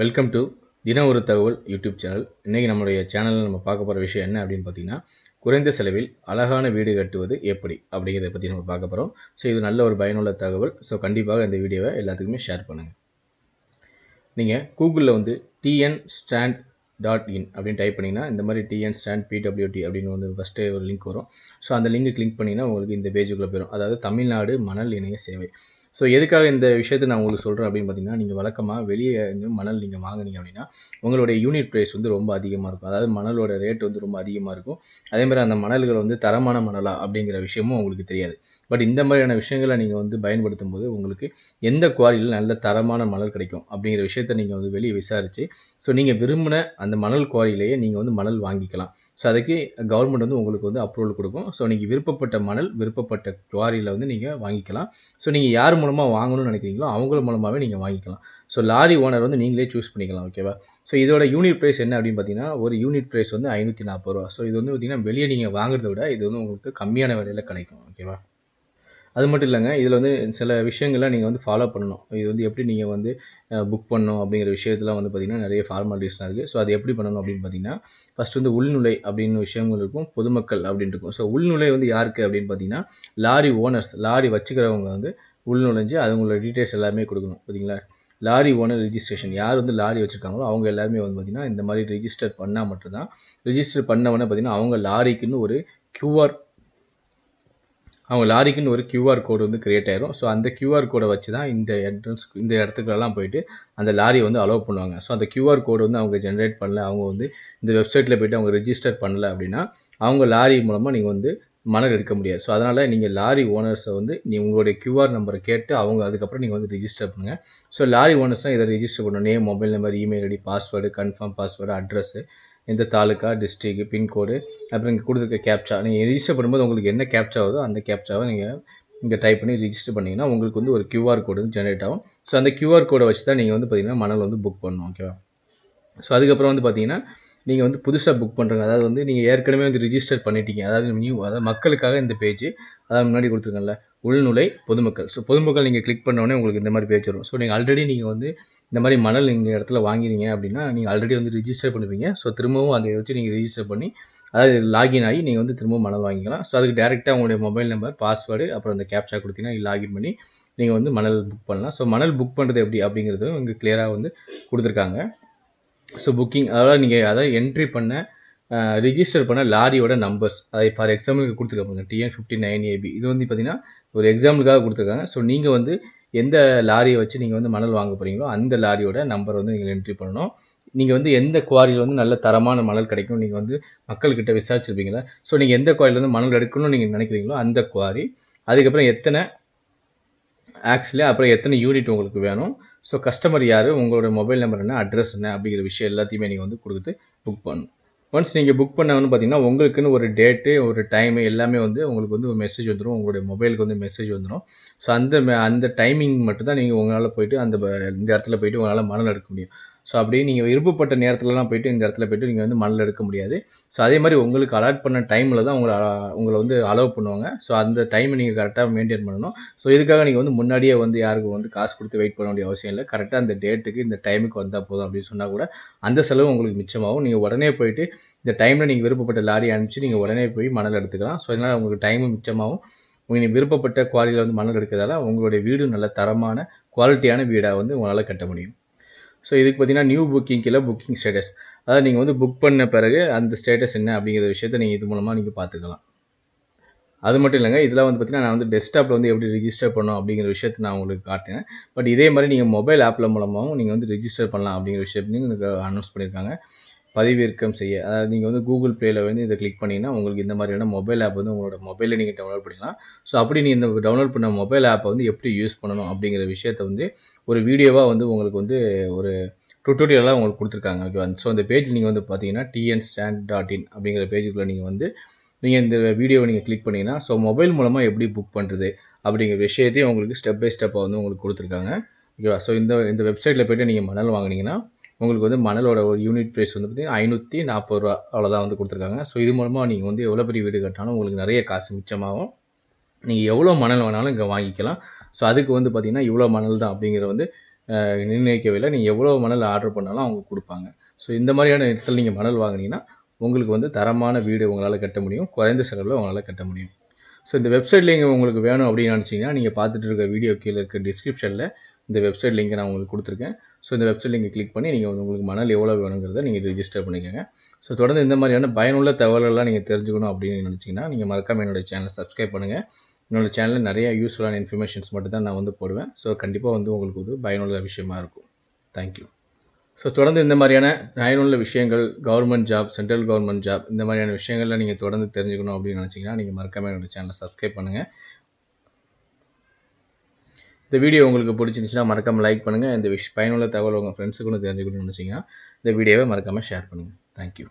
Welcome to தின ஒரு தகவல் யூடியூப் சேனல் இன்றைக்கி நம்மளுடைய சேனலில் நம்ம பார்க்க போகிற விஷயம் என்ன அப்படின்னு பார்த்தீங்கன்னா குறைந்த செலவில் அழகான வீடு கட்டுவது எப்படி அப்படிங்கிறத பற்றி நம்ம பார்க்க போகிறோம் ஸோ இது நல்ல ஒரு பயனுள்ள தகவல். ஸோ கண்டிப்பாக இந்த வீடியோவை எல்லாத்துக்குமே ஷேர் பண்ணுங்கள் நீங்கள் கூகுளில் வந்து டிஎன் ஸ்டாண்ட் டாட் இன் அப்படின்னு டைப் பண்ணிங்கன்னா இந்த மாதிரி டிஎன் ஸ்டாண்ட் பிடபிள்யூடி அப்படின்னு வந்து ஃபஸ்ட்டு ஒரு லிங்க் வரும். ஸோ அந்த லிங்க் கிளிக் பண்ணிங்கன்னா உங்களுக்கு இந்த பேஜுக்குள்ளே போயிடும் அதாவது தமிழ்நாடு மணல் இணைய சேவை. ஸோ எதுக்காக இந்த விஷயத்தை நான் உங்களுக்கு சொல்கிறேன் அப்படின்னு பார்த்தீங்கன்னா நீங்கள் வழக்கமாக வெளியே மணல் நீங்கள் வாங்குனீங்க அப்படின்னா உங்களுடைய யூனிட் ப்ரைஸ் வந்து ரொம்ப அதிகமாக இருக்கும். அதாவது மணலோட ரேட் வந்து ரொம்ப அதிகமாக இருக்கும். அதேமாதிரி அந்த மணல்கள் வந்து தரமான மணலா அப்படிங்கிற விஷயமும் உங்களுக்கு தெரியாது. பட் இந்த மாதிரியான விஷயங்களை நீங்கள் வந்து பயன்படுத்தும் போது உங்களுக்கு எந்த குவாரியில் நல்ல தரமான மணல் கிடைக்கும் அப்படிங்கிற விஷயத்த நீங்கள் வந்து வெளியே விசாரித்து ஸோ நீங்கள் விரும்பின அந்த மணல் குவாரியிலேயே நீங்கள் வந்து மணல் வாங்கிக்கலாம். ஸோ அதுக்கு கவர்மெண்ட் வந்து உங்களுக்கு வந்து அப்ரூவல் கொடுக்கும். ஸோ நீங்கள் விருப்பப்பட்ட மணல் விருப்பப்பட்ட குவாரியில் வந்து நீங்கள் வாங்கிக்கலாம். ஸோ நீங்கள் யார் மூலமாக வாங்கணும்னு நினைக்கிறீங்களோ அவங்கள மூலமாகவே நீங்கள் வாங்கிக்கலாம். ஸோ லாரி ஓனர் வந்து நீங்களே சூஸ் பண்ணிக்கலாம் ஓகேவா ஸோ இதோட யூனிட் ப்ரைஸ் என்ன அப்படின்னு பார்த்தீங்கன்னா ஒரு யூனிட் ப்ரைஸ் வந்து ஐநூற்றி நாற்பது ரூபா. ஸோ இது வந்து பார்த்தீங்கன்னா வெளியே நீங்கள் வாங்குறத விட இது வந்து உங்களுக்கு கம்மியான விலையில் கிடைக்கும் ஓகேவா அது மட்டும் இல்லைங்க இதில் வந்து சில விஷயங்கள்லாம் நீங்கள் வந்து ஃபாலோ பண்ணணும். இது வந்து எப்படி நீங்கள் வந்து புக் பண்ணணும் அப்படிங்கிற விஷயத்தெலாம் வந்து பார்த்திங்கன்னா நிறைய ஃபார்மாலிட்டிஸ்லாம் இருக்குது ஸோ அது எப்படி பண்ணணும் அப்படின்னு பார்த்தீங்கன்னா ஃபஸ்ட் வந்து உள்நுழை அப்படின்னு விஷயங்கள் இருக்கும் பொதுமக்கள் அப்படின்னு இருக்கும். ஸோ உள்நுழை வந்து யாருக்கு அப்படின்னு பார்த்தீங்கன்னா லாரி ஓனர்ஸ் லாரி வச்சுக்கிறவங்க வந்து உள்நுழைஞ்சு அவங்களோட டீட்டெயில்ஸ் எல்லாமே கொடுக்கணும் பார்த்தீங்களா லாரி ஓனர் ரிஜிஸ்ட்ரேஷன் யார் வந்து லாரி வச்சுருக்காங்களோ அவங்க எல்லாருமே வந்து பார்த்திங்கன்னா இந்த மாதிரி ரிஜிஸ்டர் பண்ணால் மட்டும்தான் ரிஜிஸ்டர் பண்ணவொடனே பார்த்திங்கன்னா அவங்க லாரிக்குன்னு ஒரு க்யூஆர் அவங்க லாரிக்குன்னு ஒரு கியூஆர் கோடு வந்து கிரியேட் ஆயிரும். ஸோ அந்த கியூஆர் கோடை வச்சு தான் இந்த என்ட்ரன்ஸ் இந்த இடத்துக்குலாம் போயிட்டு அந்த லாரியை வந்து அலோவ் பண்ணுவாங்க. ஸோ அந்த கியூஆர் கோடு வந்து அவங்க ஜென்ரேட் பண்ணல அவங்க வந்து இந்த வெப்சைட்டில் போயிட்டு அவங்க ரிஜிஸ்டர் பண்ணல அப்படின்னா அவங்க லாரி மூலமாக நீங்கள் வந்து மணல் எடுக்க முடியாது. ஸோ அதனால் நீங்கள் லாரி ஓனர்ஸை வந்து நீ உங்களுடைய கியூஆர் நம்பரை கேட்டு அவங்க அதுக்கப்புறம் நீங்கள் வந்து ரிஜிஸ்டர் பண்ணுங்கள் ஸோ லாரி ஓனர்ஸ் தான் இதை ரிஜிஸ்டர் பண்ணணும். Name mobile number email ID password confirm password address எந்த தாலுக்கா டிஸ்ட்ரிக் பின்கோடு அப்புறம் இங்கே கொடுத்துருக்க கேப்சா நீங்கள் ரிஜிஸ்டர் பண்ணும்போது உங்களுக்கு என்ன கேப்சா ஆகுதோ அந்த கேப்சாவை நீங்கள் இங்கே டைப் பண்ணி ரிஜிஸ்டர் பண்ணிங்கன்னா உங்களுக்கு வந்து ஒரு கியூஆர் கோடு வந்து ஜென்ரேட் ஆகும். ஸோ அந்த கியூஆர் கோடை வச்சு தான் நீங்கள் வந்து பார்த்தீங்கன்னா மணல் வந்து புக் பண்ணணும் ஓகேவா ஸோ அதுக்கப்புறம் வந்து பார்த்தீங்கன்னா நீங்கள் வந்து புதுசாக புக் பண்ணுறங்க அதாவது வந்து நீங்கள் ஏற்கனவே வந்து ரிஜிஸ்டர் பண்ணிட்டீங்க. அதாவது நியூ அதாவது மக்களுக்காக இந்த பேஜ் அதாவது முன்னாடி கொடுத்துருக்கல உள்நுழை பொதுமக்கள். ஸோ பொதுமக்கள் நீங்கள் கிளிக் பண்ணோடனே உங்களுக்கு இந்த மாதிரி பேஜ் வரும். ஸோ நீங்கள் ஆல்ரெடி நீங்கள் வந்து இந்த மாதிரி மணல் இந்த இடத்துல வாங்கினீங்க அப்படின்னா நீங்கள் ஆல்ரெடி வந்து ரிஜிஸ்டர் பண்ணுவீங்க ஸோ திரும்பவும் அதை வச்சு நீங்கள் ரிஜிஸ்டர் பண்ணி அதாவது லாகின் ஆகி நீங்கள் வந்து திரும்பவும் மணல் வாங்கிக்கலாம். ஸோ அதுக்கு டேரெக்டாக உங்களுடைய மொபைல் நம்பர் பாஸ்வேர்டு அப்புறம் அந்த கேப்சா கொடுத்தீங்கன்னா லாகின் பண்ணி நீங்கள் வந்து மணல் புக் பண்ணலாம். ஸோ மணல் புக் பண்ணுறது எப்படி அப்படிங்கிறது இங்கே கிளியராக வந்து கொடுத்துருக்காங்க. ஸோ புக்கிங் அதாவது நீங்கள் அதாவது என்ட்ரி பண்ண ரிஜிஸ்டர் பண்ண லாரியோட நம்பர்ஸ் அதை ஃபார் எக்ஸாம்பிளுக்கு கொடுத்துருக்காங்க டிஎன் ஃபிஃப்டி நைன் ஏபி இது வந்து பார்த்தீங்கன்னா ஒரு எக்ஸாம்பிளுக்காக கொடுத்துருக்காங்க. ஸோ நீங்கள் வந்து எந்த லாரியை வச்சு நீங்கள் வந்து மணல் வாங்க போகிறீங்களோ அந்த லாரியோட நம்பர் வந்து நீங்கள் என்ட்ரி பண்ணணும். நீங்கள் வந்து எந்த குவாரியில் வந்து நல்ல தரமான மணல் கிடைக்கும் நீங்கள் வந்து மக்கள்கிட்ட விசாரிச்சிருப்பீங்களா ஸோ நீங்கள் எந்த குவாரியில் வந்து மணல் எடுக்கணும்னு நீங்கள் நினைக்கிறீங்களோ அந்த குவாரி அதுக்கப்புறம் எத்தனை ஆக்ஸில் அப்புறம் எத்தனை யூனிட் உங்களுக்கு வேணும். ஸோ கஸ்டமர் யார் உங்களோட மொபைல் நம்பர் என்ன அட்ரஸ் என்ன அப்படிங்கிற விஷயம் எல்லாத்தையுமே நீங்கள் வந்து கொடுத்து புக் பண்ணணும். ஒன்ஸ் நீங்கள் புக் பண்ணவொன்னு பார்த்தீங்கன்னா உங்களுக்குன்னு ஒரு டேட்டு ஒரு டைமு எல்லாமே வந்து உங்களுக்கு வந்து ஒரு மெசேஜ் வந்துடும் உங்களுடைய மொபைலுக்கு வந்து மெசேஜ் வந்துடும் ஸோ அந்த அந்த டைமிங் மட்டும் தான் நீங்கள் உங்களால் போயிட்டு அந்த இந்த இடத்துல போயிட்டு உங்களால் மணல் எடுக்க முடியும். ஸோ அப்படியே நீங்கள் விருப்பப்பட்ட நேரத்துலலாம் போயிட்டு இந்த இடத்துல போயிட்டு நீங்கள் வந்து மணல் எடுக்க முடியாது. ஸோ அதே மாதிரி உங்களுக்கு அலாட் பண்ண டைமில் தான் உங்களை உங்களை வந்து அலோவ் பண்ணுவாங்க. ஸோ அந்த டைமை நீங்கள் கரெக்டாக மெயின்டைன் பண்ணணும். ஸோ இதுக்காக நீங்கள் வந்து முன்னாடியே வந்து யாருக்கும் வந்து காசு கொடுத்து வெயிட் பண்ண வேண்டிய அவசியம் இல்லை. கரெக்டாக அந்த டேட்டுக்கு இந்த டைமுக்கு வந்தால் போதும் அப்படின்னு சொன்னால் கூட அந்த செலவு உங்களுக்கு மிச்சமாகும். நீங்கள் உடனே போயிட்டு இந்த டைமில் நீங்கள் விருப்பப்பட்ட லாரி அனுப்பிச்சு நீங்கள் உடனே போய் மணல் எடுத்துக்கலாம். ஸோ அதனால் உங்களுக்கு டைமும் மிச்சமாகும். உங்களுக்கு விருப்பப்பட்ட குவாலிட்டியில் வந்து மணல் எடுக்கிறதால உங்களுடைய வீடு நல்ல தரமான குவாலிட்டியான வீடாக வந்து உங்களால் கட்ட முடியும். ஸோ இதுக்கு பார்த்தீங்கன்னா நியூ புக்கிங் கீழே புக்கிங் ஸ்டேட்டஸ் அதாவது நீங்கள் வந்து புக் பண்ண பிறகு அந்த ஸ்டேட்டஸ் என்ன அப்படிங்கிற விஷயத்த நீங்கள் இது மூலமாக நீங்கள் பார்த்துக்கலாம். அது மட்டும் இல்லைங்க இதில் வந்து பார்த்தீங்கன்னா நான் வந்து டெஸ்க்டாப்பில் வந்து எப்படி ரிஜிஸ்டர் பண்ணணும் அப்படிங்கிற விஷயத்தை நான் உங்களுக்கு காட்டினேன் பட் இதே மாதிரி நீங்கள் மொபைல் ஆப்பில் மூலமாகவும் நீங்கள் வந்து ரிஜிஸ்டர் பண்ணலாம் அப்படிங்கிற விஷயத்தையும் எனக்கு அனௌன்ஸ் பண்ணியிருக்காங்க. பதிவிறக்கம் செய்ய. அதாவது நீங்கள் வந்து கூகுள் ப்ளேயில் வந்து இதை கிளிக் பண்ணிங்கன்னா உங்களுக்கு இந்த மாதிரியான மொபைல் ஆப் வந்து உங்களோட மொபைலில் நீங்கள் டவுன்லோட் பண்ணிக்கலாம். ஸோ அப்படி நீங்கள் இந்த டவுன்லோட் பண்ண மொபைல் ஆப்பை வந்து எப்படி யூஸ் பண்ணணும் அப்படிங்கிற விஷயத்தை வந்து ஒரு வீடியோவாக வந்து உங்களுக்கு வந்து ஒரு டுட்டோரியலாக உங்களுக்கு கொடுத்துருக்காங்க. ஓகேவா ஸோ அந்த பேஜ் நீங்கள் வந்து பார்த்தீங்கன்னா டிஎன் ஸ்டாண்ட் டாட் இன் அப்படிங்கிற பேஜுக்குள்ளே நீங்கள் வந்து நீங்கள் இந்த வீடியோவை நீங்கள் கிளிக் பண்ணிங்கன்னா ஸோ மொபைல் மூலமாக எப்படி புக் பண்ணுறது அப்படிங்கிற விஷயத்தையும் உங்களுக்கு ஸ்டெப் பை ஸ்டெப்பாக வந்து உங்களுக்கு கொடுத்துருக்காங்க. ஓகேவா ஸோ இந்த இந்த வெப்சைட்டில் போய்ட்டு நீங்கள் மணல் வாங்கினீங்கன்னா உங்களுக்கு வந்து மணலோட ஒரு யூனிட் ப்ரைஸ் வந்து பார்த்தீங்கன்னா ஐநூற்றி நாற்பது ரூபா அவ்வளோதான் வந்து கொடுத்துருக்காங்க. ஸோ இது மூலமாக நீங்கள் வந்து எவ்வளோ பெரிய வீடு கட்டினாலும் உங்களுக்கு நிறைய காசு மிச்சமாகும். நீங்கள் எவ்வளோ மணல் வேணாலும் இங்கே வாங்கிக்கலாம். ஸோ அதுக்கு வந்து பார்த்திங்கன்னா இவ்வளோ மணல் தான் அப்படிங்கிற வந்து நிர்ணயிக்கவில்லை. நீங்கள் எவ்வளோ மணல் ஆர்டர் பண்ணாலும் அவங்க கொடுப்பாங்க. ஸோ இந்த மாதிரியான இடத்துல நீங்கள் மணல் வாங்குனீங்கன்னா உங்களுக்கு வந்து தரமான வீடு உங்களால் கட்ட முடியும். குறைந்த செலவில் உங்களால் கட்ட முடியும். ஸோ இந்த வெப்சைட் லிங்க் உங்களுக்கு வேணும் அப்படின்னு நினச்சிங்கன்னா நீங்கள் பார்த்துட்டு இருக்க வீடியோ கீழே இருக்க டிஸ்கிரிப்ஷனில் இந்த வெப்சைட் லிங்க் நான் உங்களுக்கு கொடுத்துருக்கேன். ஸோ இந்த வெப்சைட் லிங்கை கிளிக் பண்ணி நீங்கள் வந்து உங்களுக்கு மணல் எவ்வளோ வேணுங்கிறத நீங்கள் ரிஜிஸ்டர் பண்ணிக்கோங்க. ஸோ தொடர்ந்து இந்த மாதிரியான பயனுள்ள தகவல்கள்லாம் நீங்கள் தெரிஞ்சுக்கணும் அப்படின்னு நினச்சிங்கன்னா நீங்கள் மறக்காமல் என்னோட சேனலை சப்ஸ்கிரைப் பண்ணுங்கள் என்னோட சேனலில் நிறைய யூஸ்ஃபுல்லான இன்ஃபர்மேஷன்ஸ் மட்டும் தான் நான் வந்து போடுவேன். ஸோ கண்டிப்பாக வந்து உங்களுக்கு ஒரு பயனுள்ள விஷயமா இருக்கும். தேங்க்யூ ஸோ தொடர்ந்து இந்த மாதிரியான பயனுள்ள விஷயங்கள் government job central government job இந்த மாதிரியான விஷயங்கள்லாம் நீங்கள் தொடர்ந்து தெரிஞ்சுக்கணும் அப்படின்னு நினச்சிங்கன்னா நீங்கள் மறக்காமல் என்னோடய சேனலை சப்ஸ்கிரைப் பண்ணுங்கள் இந்த வீடியோ உங்களுக்கு பிடிச்சிருந்துச்சுன்னா மறக்காமல் லைக் பண்ணுங்கள் இந்த விஷ் பயனுள்ள தகவல் உங்கள் ஃப்ரெண்ட்ஸுக்கு தெரிஞ்சுக்கணும்னு நினச்சிங்கன்னா இந்த வீடியோவை மறக்காமல் ஷேர் பண்ணுங்கள் தேங்க்யூ